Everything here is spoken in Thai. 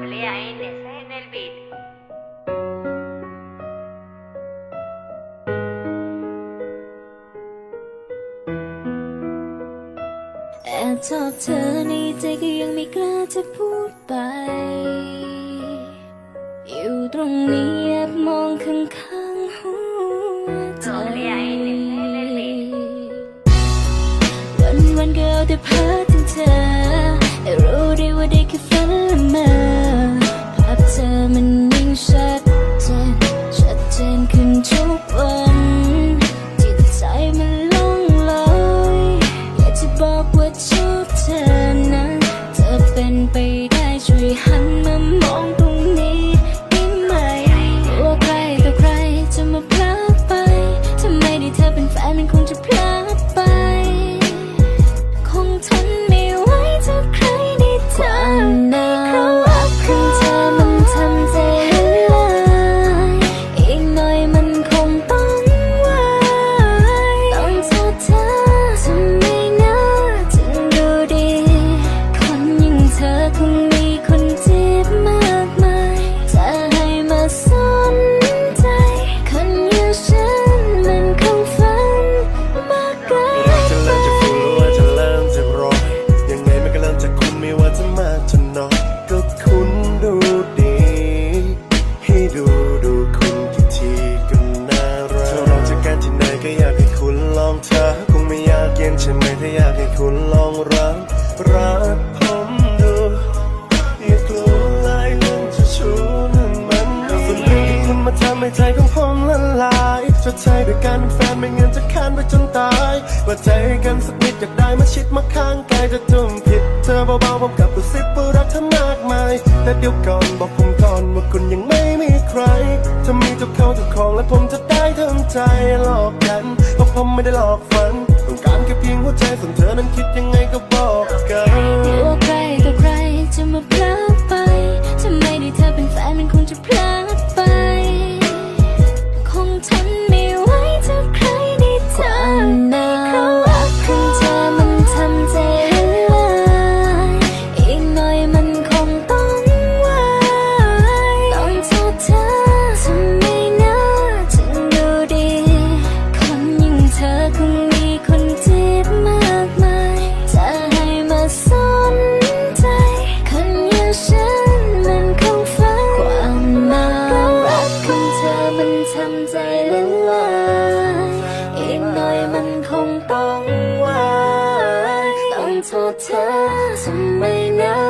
doble A N S en el beat. แอบชอบเธอในใจก็ยังไม่กล้าจะพูดไป อยู่ตรงนี้แอบมองข้างๆหัวใจ Doble A N S en el beat. วันวันๆก็เอาแต่เพ้อถึงเธอแต่รู้ดีว่าได้แค่ฝันละเมอำให้ใจของผมละลายชดใช้ด้วยการเป็นแฟนไม่งั้นจะค้านไปจนตายว่าใจกันสักนิดอยากได้มาชิดมาข้างกายจะทุ่มผิด เธอเบาๆผมกลับกระซิบว่ารักเธอมากมาย แต่เดี๋ยวก่อนบอกผมก่อนว่าคุณยังไม่มีใครถ้ามีเจ้าเขาเจ้าของและผมจะได้ทำใจหลอกกันเพราะผมไม่ได้หลอกฝัน ต้องการแค่เพียงหัวใจส่วนเธอนั้นคิดยังไง มันทำใจเละลายอีกหน่อยมันคงต้องวายต้องโทษเธอทำไมนะ